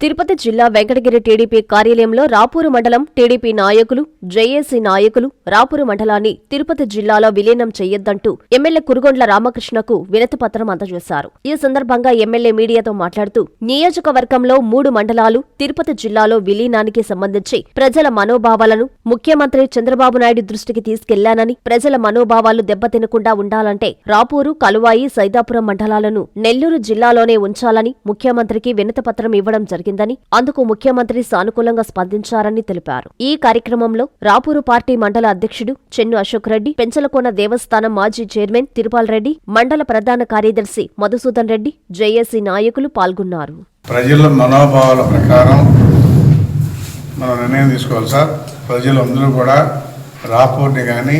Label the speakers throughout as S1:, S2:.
S1: తిరుపతి జిల్లా వెంకటగిరి టీడీపీ కార్యాలయంలో రాపూరు మండలం టీడీపీ నాయకులు జేఏసీ నాయకులు రాపూరు మండలాన్ని తిరుపతి జిల్లాలో విలీనం చేయొద్దంటూ ఎమ్మెల్యే కురుగొండ్ల రామకృష్ణకు వినతిపత్రం అందజేశారు. ఈ సందర్భంగా ఎమ్మెల్యే మీడియాతో మాట్లాడుతూ నియోజకవర్గంలో మూడు మండలాలు తిరుపతి జిల్లాలో విలీనానికి సంబంధించి ప్రజల మనోభావాలను ముఖ్యమంత్రి చంద్రబాబు నాయుడు దృష్టికి తీసుకెళ్ళానని ప్రజల మనోభావాలు దెబ్బతినకుండా ఉండాలంటే రాపూరు కలువాయి సైదాపురం మండలాలను నెల్లూరు జిల్లాలోనే ఉంచాలని ముఖ్యమంత్రికి వినతిపత్రం ఇవ్వడం జరిగింది. జరిగిందని అందుకు ముఖ్యమంత్రి సానుకూలంగా స్పందించారని తెలిపారు. ఈ కార్యక్రమంలో రాపూరు పార్టీ మండల అధ్యక్షుడు చెన్ను అశోక్ రెడ్డి పెంచలకోన దేవస్థానం మాజీ చైర్మన్ తిరుపాల్ రెడ్డి మండల ప్రధాన కార్యదర్శి మధుసూదన్ రెడ్డి జేఏసీ నాయకులు పాల్గొన్నారు.
S2: ప్రజల మనోభావాల ప్రకారం మనం నిర్ణయం తీసుకోవాలి సార్. ప్రజలందరూ కూడా రాపూర్ని కానీ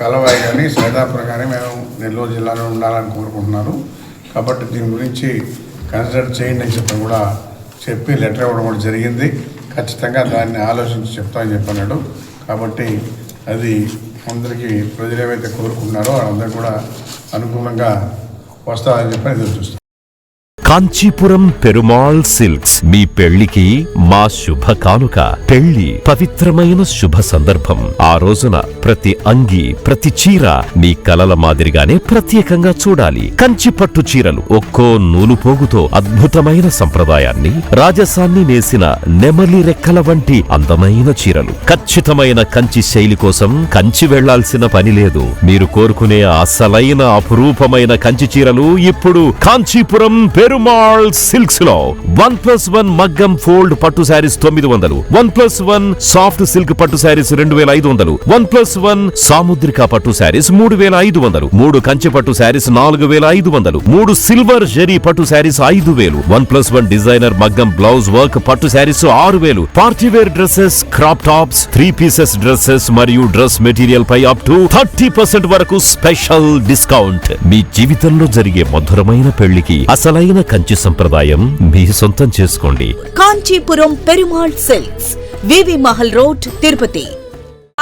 S2: కలవాయి కానీ సైదాపురం కానీ మేము నెల్లూరు జిల్లాలో ఉండాలని కోరుకుంటున్నారు. కాబట్టి దీని గురించి కన్సిడర్ చేయండి అని చెప్పి కూడా చెప్పి లెటర్ ఇవ్వడం కూడా జరిగింది. ఖచ్చితంగా దాన్ని ఆలోచించి చెప్తామని చెప్పన్నాడు. కాబట్టి అది అందరికీ ప్రజలు ఏవైతే కోరుకుంటున్నారో వాళ్ళందరూ కూడా అనుకూలంగా వస్తారని చెప్పి ఎదురు చూస్తాం
S3: కాంచీపురం పెరుమాళ్ సిల్క్స్ మీ పెళ్ళికి మా శుభ కానుక పెళ్ళి పవిత్రమైన శుభ సందర్భం. ఆ రోజున ప్రతి అంగి ప్రతి చీర మీ కలల మాదిరిగానే ప్రత్యేకంగా చూడాలి. కంచి పట్టు చీరలు ఒక్కో నూలు పోగుతో అద్భుతమైన సంప్రదాయాన్ని రాజసాన్ని నేసిన నెమలి రెక్కల వంటి అందమైన చీరలు. ఖచ్చితమైన కంచి శైలి కోసం కంచి వెళ్ళాల్సిన పని లేదు. మీరు కోరుకునే అసలైన అపురూపమైన కంచి చీరలు ఇప్పుడు కాంచీపురం పెరుమాళ్ సిల్క్స్లో వన్ ప్లస్ వన్ మగ్గం ఫోల్డ్ పట్టు శారీస్ తొమ్మిది వందలు. One plus one soft silk పట్టు శారీస్ రెండు వేల ఐదు వందలు. వన్ ప్లస్ వన్ సాముద్రిక పట్టు శారీస్ మూడు వేల ఐదు వందలు మూడు కంచె పట్టు శారీస్ నాలుగు వేల ఐదు వందలు మూడు సిల్వర్ జరీ పట్టు శారీస్ ఐదు వేలు వన్ ప్లస్ వన్ డిజైనర్ మగ్గం బ్లౌజ్ వర్క్ పట్టు శారీస్ ఆరు వేలు partywear dresses crop tops three pieces dresses మరియు డ్రెస్ మెటీరియల్ పై అప్ టు థర్టీ పర్సెంట్ వరకు స్పెషల్ డిస్కౌంట్ మీ జీవితంలో జరిగే మధురమైన పెళ్ళికి అసలైన కంచి సంప్రదాయం మీ సొంతం చేసుకోండి
S4: Kanchipuram Perumal silks VV Mahal road Tirupati